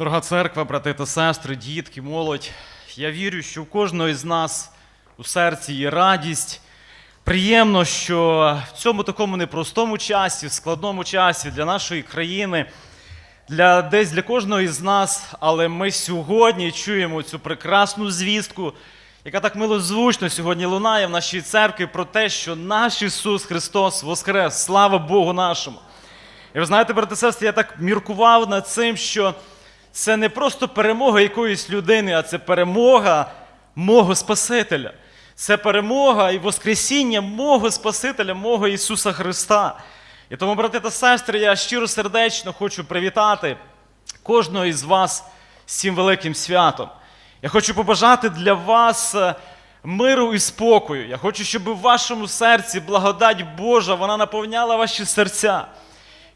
Дорога церква, брати та сестри, дітки, молодь. Я вірю, що в кожного із нас у серці є радість. Приємно, що в цьому такому непростому часі, в складному часі для нашої країни, для десь для кожного із нас, але ми сьогодні чуємо цю прекрасну звістку, яка так милозвучно сьогодні лунає в нашій церкві про те, що наш Ісус Христос воскрес. Слава Богу нашому! І ви знаєте, брати сестри, я так міркував над цим, що це не просто перемога якоїсь людини, а це перемога мого Спасителя. Це перемога і Воскресіння мого Спасителя, мого Ісуса Христа. І тому, брати та сестри, я щиро сердечно хочу привітати кожного із вас з цим великим святом. Я хочу побажати для вас е, миру і спокою. Я хочу, щоб в вашому серці благодать Божа вона наповняла ваші серця.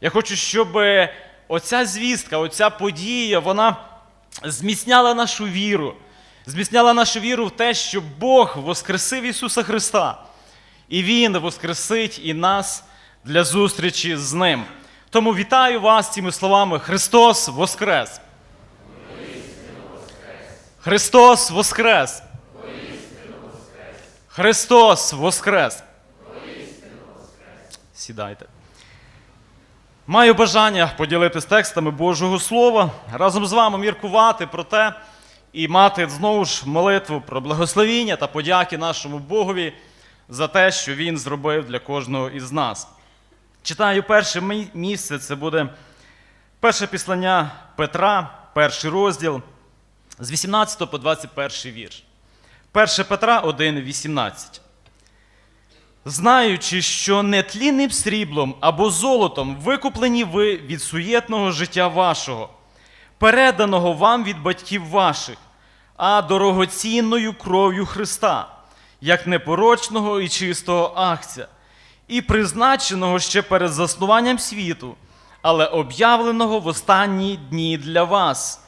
Я хочу, щоб е, оця звістка, оця подія, вона зміцняла нашу віру, зміцняла нашу віру в те, що Бог воскресив Ісуса Христа, і Він воскресить і нас для зустрічі з Ним. Тому вітаю вас цими словами: Христос Воскрес! Христос Воскрес! Христос Воскрес! Сідайте. Маю бажання поділитися текстами Божого Слова, разом з вами міркувати про те і мати знову ж молитву про благословіння та подяки нашому Богові за те, що Він зробив для кожного із нас. Читаю перше місце, це буде перше післання Петра, перший розділ з 18 по 21 вірш. 1 Петра 1, 18 знаючи, що нетлінним сріблом або золотом викуплені ви від суєтного життя вашого, переданого вам від батьків ваших, а дорогоцінною кров'ю Христа, як непорочного і чистого акця, і призначеного ще перед заснуванням світу, але об'явленого в останні дні для вас.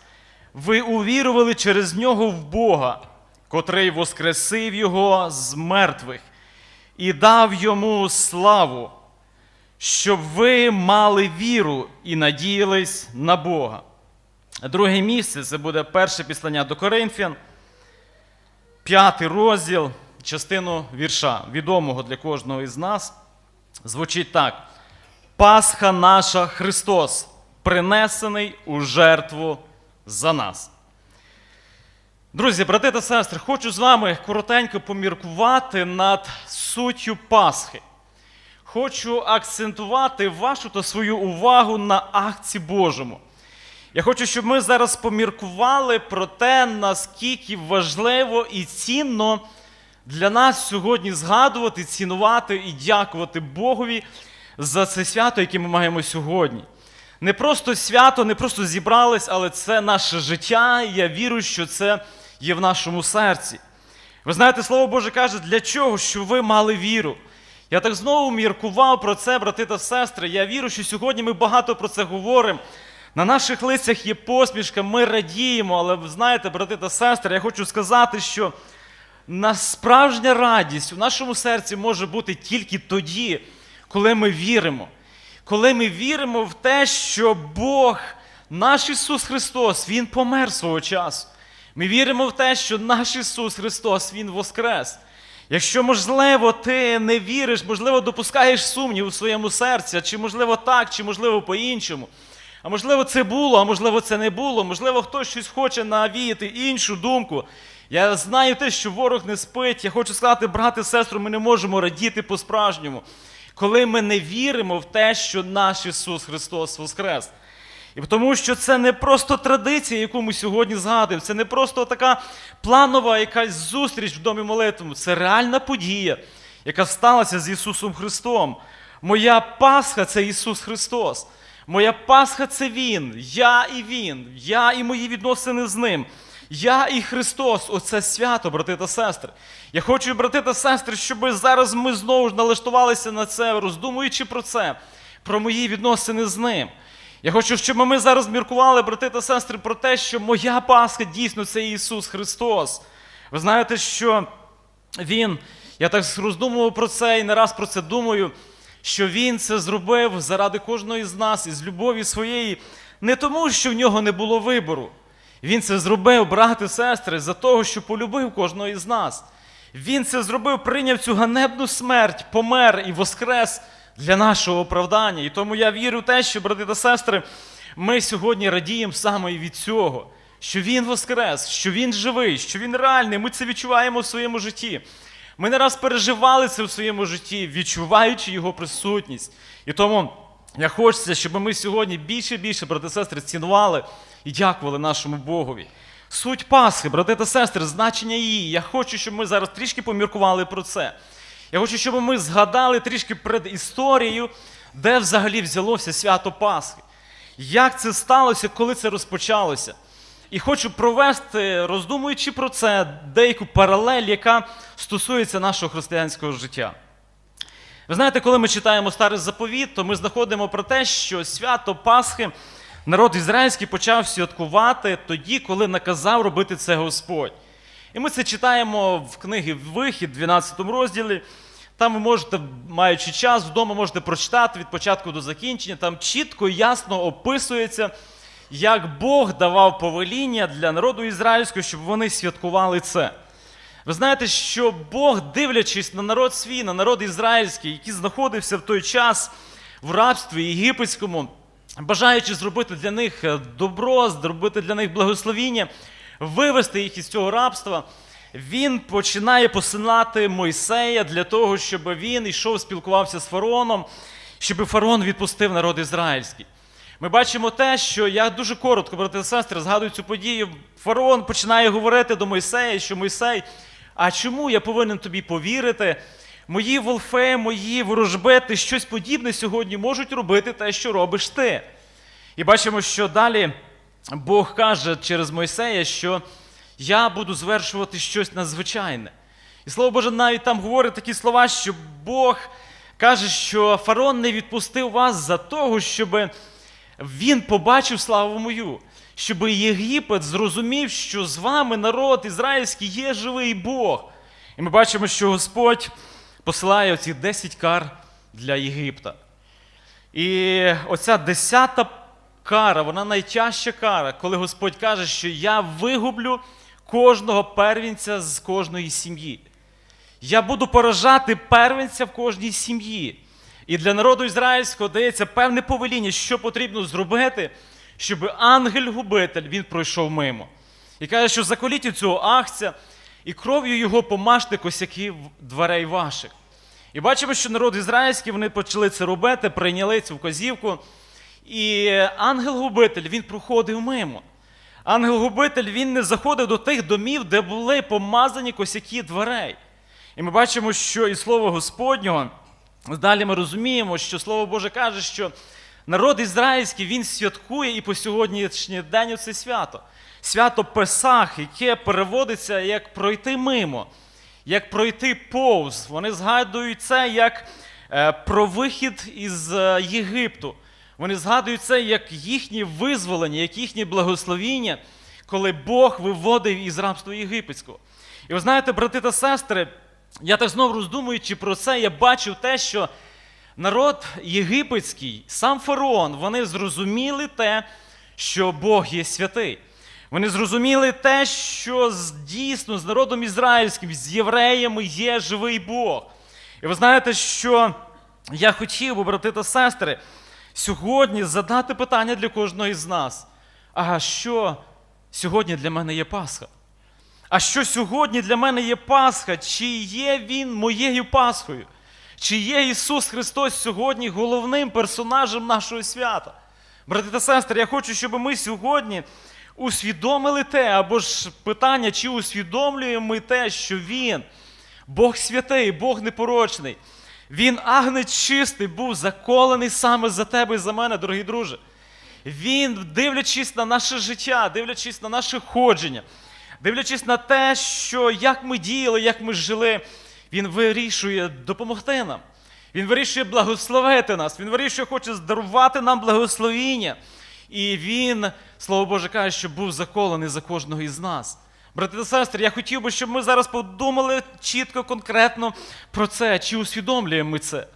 Ви увірували через нього в Бога, котрий воскресив його з мертвих і дав йому славу, щоб ви мали віру і надіялись на Бога. Друге місце це буде перше післання до Коринфян, п'ятий розділ, частину вірша, відомого для кожного із нас, звучить так: Пасха наша Христос, принесений у жертву за нас. Друзі, брати та сестри, хочу з вами коротенько поміркувати над суттю Пасхи. Хочу акцентувати вашу та свою увагу на акті Божому. Я хочу, щоб ми зараз поміркували про те, наскільки важливо і цінно для нас сьогодні згадувати, цінувати і дякувати Богові за це свято, яке ми маємо сьогодні. Не просто свято, не просто зібрались, але це наше життя. Я вірю, що це є в нашому серці. Ви знаєте, Слово Боже каже, для чого? Щоб ви мали віру. Я так знову міркував про це, брати та сестри. Я вірю, що сьогодні ми багато про це говоримо. На наших лицях є посмішка, ми радіємо, але ви знаєте, брати та сестри, я хочу сказати, що справжня радість у нашому серці може бути тільки тоді, коли ми віримо. Коли ми віримо в те, що Бог, наш Ісус Христос, Він помер свого часу. Ми віримо в те, що наш Ісус Христос, Він воскрес. Якщо, можливо, ти не віриш, можливо, допускаєш сумнів у своєму серці, чи можливо так, чи можливо по-іншому. А можливо, це було, а можливо, це не було. Можливо, хтось щось хоче навіяти іншу думку. Я знаю те, що ворог не спить. Я хочу сказати, брати, сестру, ми не можемо радіти по-справжньому, коли ми не віримо в те, що наш Ісус Христос Воскрес. І тому що це не просто традиція, яку ми сьогодні згадуємо, це не просто така планова якась зустріч в домі молитвому, це реальна подія, яка сталася з Ісусом Христом. Моя Пасха це Ісус Христос. Моя Пасха це Він, я і Він, я і мої відносини з Ним. Я і Христос, оце свято, брати та сестри. Я хочу, брати та сестри, щоб зараз ми знову ж налаштувалися на це, роздумуючи про це, про мої відносини з Ним. Я хочу, щоб ми зараз міркували, брати та сестри, про те, що моя Пасха дійсно це Ісус Христос. Ви знаєте, що Він, я так роздумував про це і не раз про це думаю, що Він це зробив заради кожного із нас із любові своєї не тому, що в нього не було вибору. Він це зробив, брати сестри, за того, що полюбив кожного із нас. Він це зробив, прийняв цю ганебну смерть, помер і воскрес для нашого оправдання. І тому я вірю в те, що, брати та сестри, ми сьогодні радіємо саме від цього, що Він воскрес, що Він живий, що Він реальний. Ми це відчуваємо в своєму житті. Ми не раз переживали це в своєму житті, відчуваючи його присутність. І тому я хочеться, щоб ми сьогодні більше і більше, брати і сестри, цінували і дякували нашому Богові. Суть Пасхи, брати та сестри, значення її. Я хочу, щоб ми зараз трішки поміркували про це. Я хочу, щоб ми згадали трішки перед історією, де взагалі взялося свято Пасхи. Як це сталося, коли це розпочалося? І хочу провести, роздумуючи про це, деяку паралель, яка стосується нашого християнського життя. Ви знаєте, коли ми читаємо старий заповіт, то ми знаходимо про те, що свято Пасхи народ ізраїльський почав святкувати тоді, коли наказав робити це Господь. І ми це читаємо в книгі Вихід, 12 розділі. Там ви можете, маючи час, вдома можете прочитати від початку до закінчення. Там чітко ясно описується, як Бог давав повеління для народу ізраїльського, щоб вони святкували це. Ви знаєте, що Бог, дивлячись на народ свій, на народ ізраїльський, який знаходився в той час в рабстві єгипетському, бажаючи зробити для них е, добро, зробити для них благословіння, вивести їх із цього рабства, він починає посилати Мойсея для того, щоб він йшов, спілкувався з фараоном, щоб фараон відпустив народ ізраїльський. Ми бачимо те, що я дуже коротко, брати і сестри, згадую цю подію. Фараон починає говорити до Мойсея, що Мойсей, а чому я повинен тобі повірити? Мої волфе, мої ворожбети, щось подібне сьогодні можуть робити те, що робиш ти. І бачимо, що далі Бог каже через Мойсея, що я буду звершувати щось надзвичайне. І слово Боже, навіть там говорить такі слова, що Бог каже, що фарон не відпустив вас за того, щоб він побачив славу мою, щоб Єгипет зрозумів, що з вами народ ізраїльський є живий Бог. І ми бачимо, що Господь посилає оці 10 кар для Єгипта. І оця десята кара, вона найтяжча кара, коли Господь каже, що я вигублю кожного первінця з кожної сім'ї. Я буду поражати первенця в кожній сім'ї. І для народу ізраїльського дається певне повеління, що потрібно зробити, щоб ангель-губитель він пройшов мимо. І каже, що заколіть цього ахця, і кров'ю його помажте косяки дверей ваших. І бачимо, що народ ізраїльський вони почали це робити, прийняли цю вказівку. І ангел-губитель він проходив мимо. Ангел-губитель він не заходив до тих домів, де були помазані косяки дверей. І ми бачимо, що і слово Господнього, далі ми розуміємо, що Слово Боже каже, що народ ізраїльський він святкує і по сьогоднішній день це свято. Свято Песах, яке переводиться як пройти мимо, як пройти повз. Вони згадують це як е, про вихід із е, Єгипту. Вони згадують це як їхнє визволення, як їхнє благословіння, коли Бог виводив із рабства єгипетського. І ви знаєте, брати та сестри, я так знову роздумуючи про це, я бачив те, що народ єгипетський, сам фараон, вони зрозуміли те, що Бог є святий. Вони зрозуміли те, що дійсно з народом ізраїльським, з євреями є живий Бог. І ви знаєте, що я хотів би, брати та сестри, сьогодні задати питання для кожного із нас. А що сьогодні для мене є Пасха? А що сьогодні для мене є Пасха? Чи є Він моєю Пасхою? Чи є Ісус Христос сьогодні головним персонажем нашого свята? Брати та сестри, я хочу, щоб ми сьогодні усвідомили те, або ж питання, чи усвідомлюємо ми те, що Він, Бог святий, Бог непорочний, Він агнець чистий, був заколений саме за тебе і за мене, дорогі друже. Він, дивлячись на наше життя, дивлячись на наше ходження, дивлячись на те, що як ми діяли, як ми жили, він вирішує допомогти нам. Він вирішує благословити нас, він вирішує, хоче здарувати нам благословіння. І він, слово Боже, каже, що був заколений за кожного із нас. Брати та сестри, я хотів би, щоб ми зараз подумали чітко, конкретно про це, чи усвідомлюємо ми це.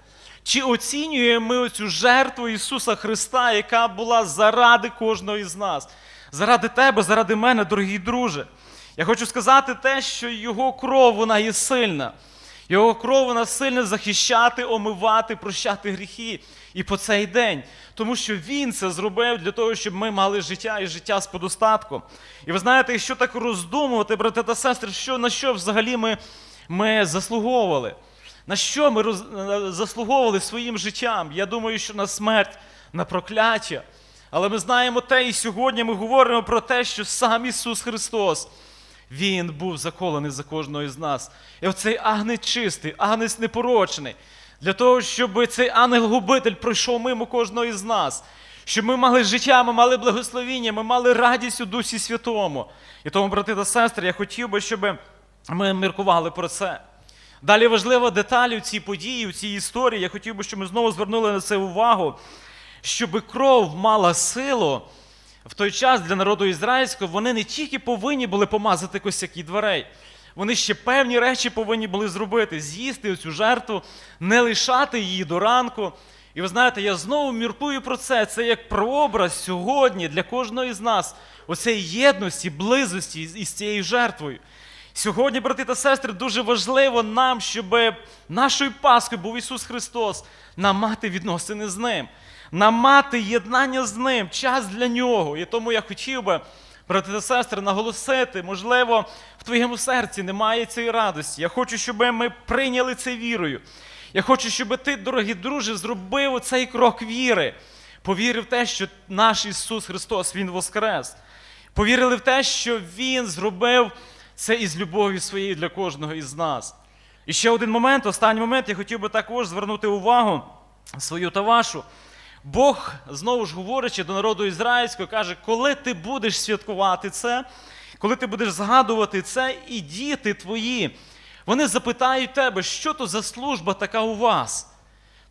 Чи оцінюємо ми оцю жертву Ісуса Христа, яка була заради кожного із нас? Заради тебе, заради мене, дорогі друже. Я хочу сказати те, що Його кров вона є сильна. Його кров вона сильна захищати, омивати, прощати гріхи і по цей день. Тому що Він це зробив для того, щоб ми мали життя і життя з подостатком. І ви знаєте, якщо так роздумувати, брати та сестри, що, на що взагалі ми, ми заслуговували? На що ми роз... е, заслуговували своїм життям? Я думаю, що на смерть, на прокляття. Але ми знаємо те, і сьогодні ми говоримо про те, що сам Ісус Христос, Він був заколений за кожного із нас. І оцей агнець чистий, агнець непорочний, для того, щоб цей ангел-губитель пройшов мимо кожного із нас, щоб ми мали життя, ми мали благословіння, ми мали радість у Дусі Святому. І тому, брати та сестри, я хотів би, щоб ми міркували про це. Далі важлива деталь у цій події, у цій історії. Я хотів би, щоб ми знову звернули на це увагу, щоб кров мала силу в той час для народу ізраїльського, вони не тільки повинні були помазати косяки дверей, вони ще певні речі повинні були зробити: з'їсти цю жертву, не лишати її до ранку. І ви знаєте, я знову міркую про це. Це як прообраз сьогодні для кожного із нас, оцеї єдності, близості із- цією жертвою. Сьогодні, брати та сестри, дуже важливо нам, щоб нашою Паскою був Ісус Христос, нам мати відносини з Ним, нам мати єднання з Ним, час для Нього. І тому я хотів би, брати та сестри, наголосити, можливо, в твоєму серці немає цієї радості. Я хочу, щоб ми прийняли це вірою. Я хочу, щоб ти, дорогі друже, зробив цей крок віри. Повірив в те, що наш Ісус Христос, Він воскрес. Повірили в те, що Він зробив це із любов'ю своєю для кожного із нас. І ще один момент, останній момент, я хотів би також звернути увагу свою та вашу. Бог, знову ж говорячи до народу ізраїльського, каже, коли ти будеш святкувати це, коли ти будеш згадувати це, і діти твої, вони запитають тебе, що то за служба така у вас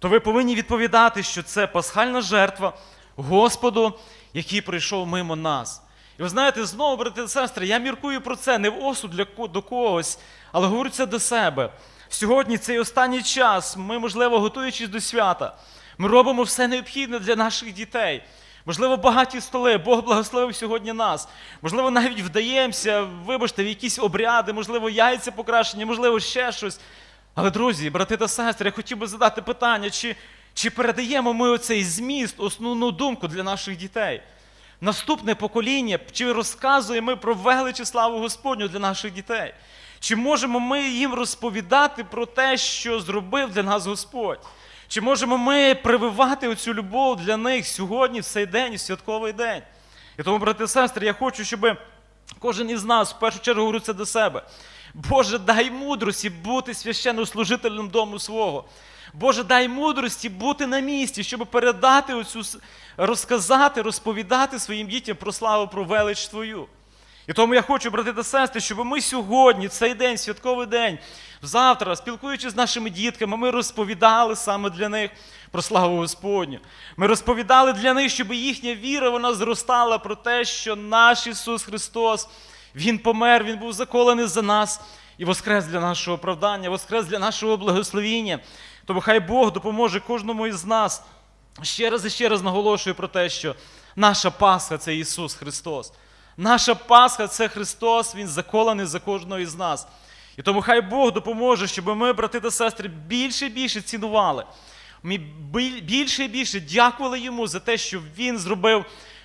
то ви повинні відповідати, що це пасхальна жертва Господу, який прийшов мимо нас. І ви знаєте, знову, брати та сестри, я міркую про це не в осуд для до когось, але говорю це до себе. Сьогодні, цей останній час, ми, можливо, готуючись до свята, ми робимо все необхідне для наших дітей. Можливо, багаті столи, Бог благословив сьогодні нас. Можливо, навіть вдаємося, вибачте, в якісь обряди, можливо, яйця покрашені, можливо, ще щось. Але, друзі, брати та сестри, я хотів би задати питання, чи, чи передаємо ми оцей зміст, основну думку для наших дітей? Наступне покоління, чи розказуємо ми про велич і славу Господню для наших дітей? Чи можемо ми їм розповідати про те, що зробив для нас Господь? Чи можемо ми прививати оцю любов для них сьогодні, в цей день, в святковий день? І тому, брати і сестри, я хочу, щоб кожен із нас, в першу чергу, говорю це до себе. Боже, дай мудрості бути священнослужителем дому свого. Боже, дай мудрості бути на місці, щоб передати оцю, розказати, розповідати своїм дітям про славу, про велич Твою. І тому я хочу, брати та сестри, щоб ми сьогодні, цей день, святковий день, завтра, спілкуючись з нашими дітками, ми розповідали саме для них про славу Господню. Ми розповідали для них, щоб їхня віра вона зростала про те, що наш Ісус Христос, Він помер, Він був заколений за нас і воскрес для нашого оправдання, воскрес для нашого благословіння. Тому хай Бог допоможе кожному із нас. Ще раз і ще раз наголошую про те, що наша Пасха це Ісус Христос. Наша Пасха це Христос, Він заколений за кожного із нас. І тому хай Бог допоможе, щоб ми, брати та сестри, більше і більше цінували. Ми більше і більше дякували йому за те, що Він зробив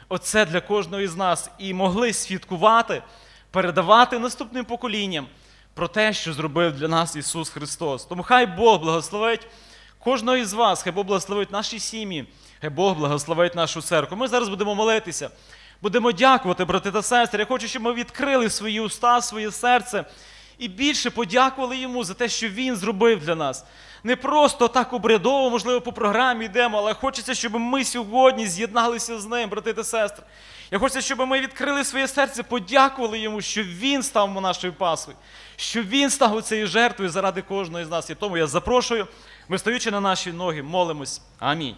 оце для кожного із нас і могли свідкувати, передавати наступним поколінням про те, що зробив для нас Ісус Христос. Тому хай Бог благословить кожного із вас, хай Бог благословить наші сім'ї, хай Бог благословить нашу церкву. Ми зараз будемо молитися, будемо дякувати, брати та сестри. Я хочу, щоб ми відкрили свої уста, своє серце і більше подякували йому за те, що він зробив для нас. Не просто так обрядово, можливо, по програмі йдемо, але хочеться, щоб ми сьогодні з'єдналися з ним, брати та сестри. Я хочу, щоб ми відкрили своє серце, подякували йому, що він став нашою пасою, що він став цією жертвою заради кожного з нас. І тому я запрошую, ми стоючи на наші ноги, молимось. Амінь.